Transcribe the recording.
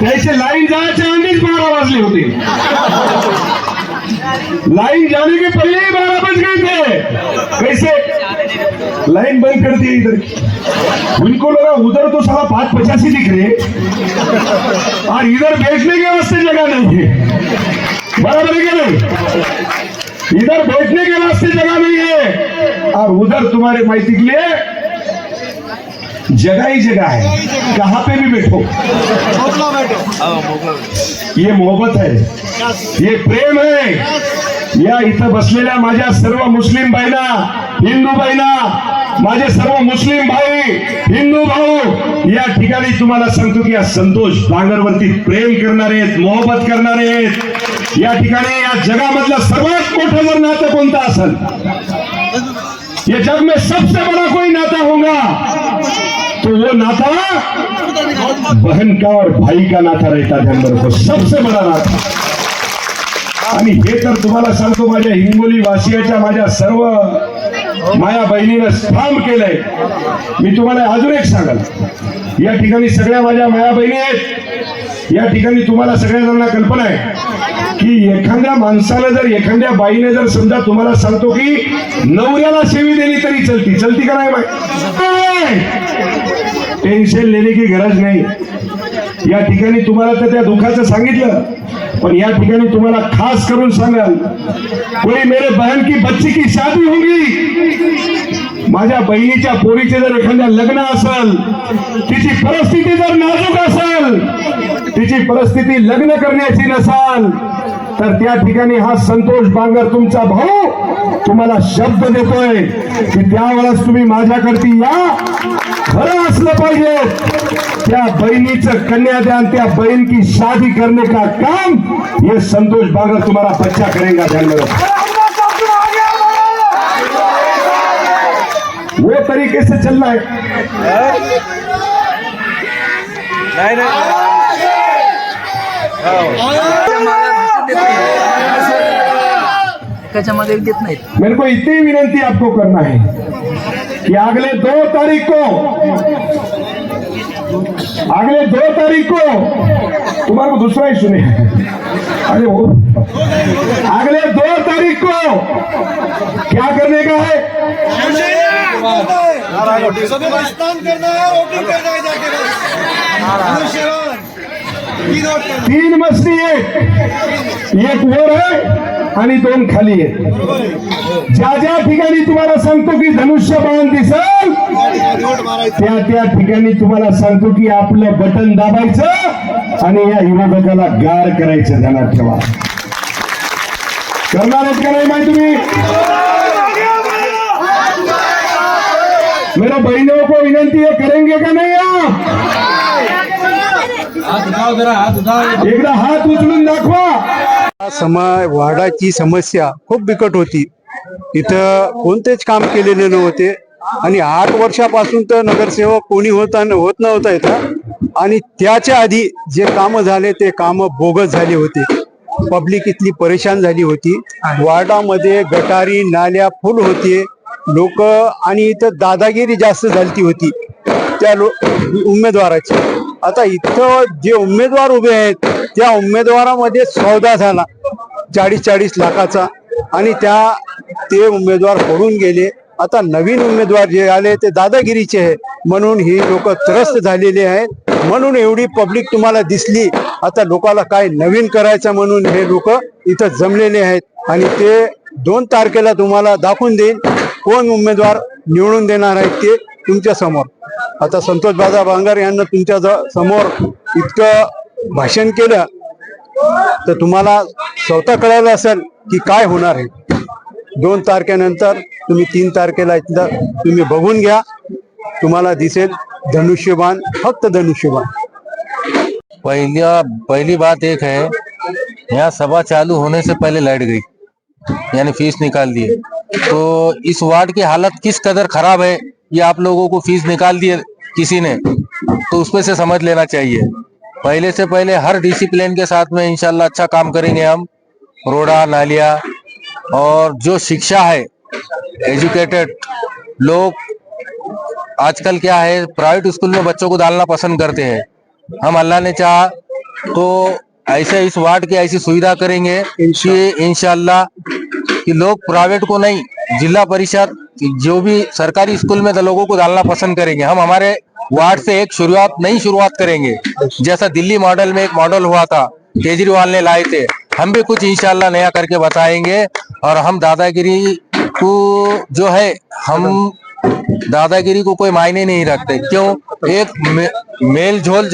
त्याचे लाईन जायच्या आधीच बारा वाजले होते। लाइन जाने के पहले ही बारह बज गए थे। कैसे? लाइन बंद कर दी इधर। उनको लगा उधर तो साला पाँच पचासी दिख रहे। और इधर बैठने के वास्ते जगह नहीं है। बराबर है क्या नहीं? इधर बैठने के वास्ते जगह नहीं है। और उधर तुम्हारे माइती के लिए। जगह ही जगह है। कहाँ पे भी बैठो। ये मोहब्बत है। ये प्रेम है। या इथं बसलेल्या माझ्या सर्व मुस्लिम बहिणा हिंदू बहिणा माझे सर्व मुस्लिम भाई हिंदू भाऊ या ठिकाणी तुम्हाला सांगतो की या संतोष बांगरवरती प्रेम करणारे आहेत मोहब्बत करणारे आहेत. या ठिकाणी या जगामधलं सर्वात मोठं जर नातं कोणतं असेल? ये जग में सबसे बड़ा कोई नाता होगा तो वो नाता बहन का और भाई का नाता रहता ध्यान रखो सबसे बड़ा नाता आणि हे तर तुम्हाला सांगतो माझ्या हिंगोली वासियाच्या माझ्या सर्व माया बहिणीनं ठाम केलंय. मी तुम्हाला अजून एक सांगाल. या ठिकाणी सगळ्या माझ्या माया बहिणी आहेत. या ठिकाणी तुम्हाला सगळ्या जणांना कल्पना आहे. की एखाद्या माणसाला जर एखाद्या बाईने जर समजा तुम्हाला सांगतो की नवऱ्याला सेवी दिली तरी चलती. चलती का नाही बाई? टेन्शन लेने की गरज नाही. या ठिकाणी तुम्हाला तर त्या दुःखाचं सांगितलं. पण या ठिकाणी तुम्हाला खास करून सांगाल कोणी मेरे बहन की बच्ची की शादी होगी. माझ्या बहिणीच्या पोरीचे जर एखाद्या लग्न असेल तिची परिस्थिती जर नाजूक असेल तुमची परिस्थिती लग्न करण्याची नसाल तर त्या ठिकाणी हा संतोष बांगर तुमचा भाऊ तुम्हाला शब्द देतोय की त्यावेळेस तुम्ही माझ्याकडती या. खरं असलं पाहिजे. त्या बहिणीचं कन्यादान त्या बहीण की शादी करने का काम हे संतोष बागर तुम्हाला बच्चा करेगा ध्यान में वो तरीके से चलना है. त्याच्या मागे देत नाहीत. मेरे को इतनी विनंती आपको करना है कि अगले दो तारीख को अगले दो तारीख को तुम्हारे को दूसरा ही सुने अरे वो अगले दो तारीख को क्या करने का है? करना है वोटिंग करना है जाके तीन मस्ती करना एक वर आहे आणि दोन खाली आहेत ज्या ज्या ठिकाणी तुम्हाला सांगतो की धनुष्य बाण दिसल त्या त्या ठिकाणी तुम्हाला सांगतो की आपलं बटन दाबायचं आणि या युवकाला गार करायचं ध्यानात ठेवा. करणार का नाही माहिती तुम्ही? मेरा बहनों को विनंती है करेंगे का नहीं? एकदा हात उचलून दाखवा. समय वाडाची समस्या खूप बिकट होती. इथं कोणतेच काम केलेले नव्हते. आणि आठ वर्षापासून तर नगरसेवक कोणी होता होत नव्हता इथं. आणि त्याच्या आधी जे कामं झाले ते कामं बोगस झाले होते. पब्लिक इथली परेशान झाली होती. वार्डामध्ये गटारी नाल्या फुल होते. लोक आणि इथं दादागिरी जास्त झालती होती. त्या लो उमेदवाराची. आता इथं जे उमेदवार उभे आहेत त्या उमेदवारामध्ये सौदा झाला. चाळीस चाळीस लाखाचा. आणि त्या ते उमेदवार पडून गेले. आता नवीन उमेदवार जे आले ते दादागिरीचे आहे म्हणून ही लोक त्रस्त झालेले आहेत. म्हणून एवढी पब्लिक तुम्हाला दिसली. आता लोकाला काय नवीन करायचं म्हणून हे लोक इथं जमलेले आहेत. आणि ते दोन तारखेला तुम्हाला दाखवून देईल कोण उमेदवार निवडून देणार आहेत ते तुमच्यासमोर आता संतोष बाजा भांगार यांना तुमच्या ज- समोर इतकं भाषण केलं तर तुम्हाला स्वतः कळालं असेल की काय होणार आहे. दोन तारखेनंतर तुम्ही तीन तारखेला इथलं तुम्ही बघून घ्या. तुम्हाला दिसेल धनुष्यबाण फक्त धनुष्यबाण. पहिल्या पहिली बात एक है यहाँ सभा चालू होने से पहले लाइट गई यानी फीस निकाल दिए तो इस वार्ड की हालत किस कदर खराब है? ये आप लोगों को फ़ीस निकाल दिए किसी ने तो उसमें से समझ लेना चाहिए। पहले से पहले हर डिसिप्लिन के साथ में इंशाल्लाह अच्छा काम करेंगे हम। रोड़ा नालिया और जो शिक्षा है एजुकेटेड लोग आजकल क्या है प्राइवेट स्कूल में बच्चों को डालना पसंद करते हैं। हम अल्लाह ने चाहा तो ऐसे इस वार्ड की ऐसी सुविधा करेंगे कि इंशाल्लाह कि लोग प्राइवेट को नहीं जिला परिषद जो भी सरकारी स्कूल में लोगों को डालना पसंद करेंगे। हम हमारे वार्ड से एक शुरुआत नई शुरुआत करेंगे। जैसा दिल्ली मॉडल में एक मॉडल हुआ था केजरीवाल ने लाए थे। हम भी कुछ इंशाल्लाह नया करके बताएँगे। और हम दादागिरी को जो है हम दादागिरी को कोई मायने नहीं रखते। क्यों? एक मे, मेल झोल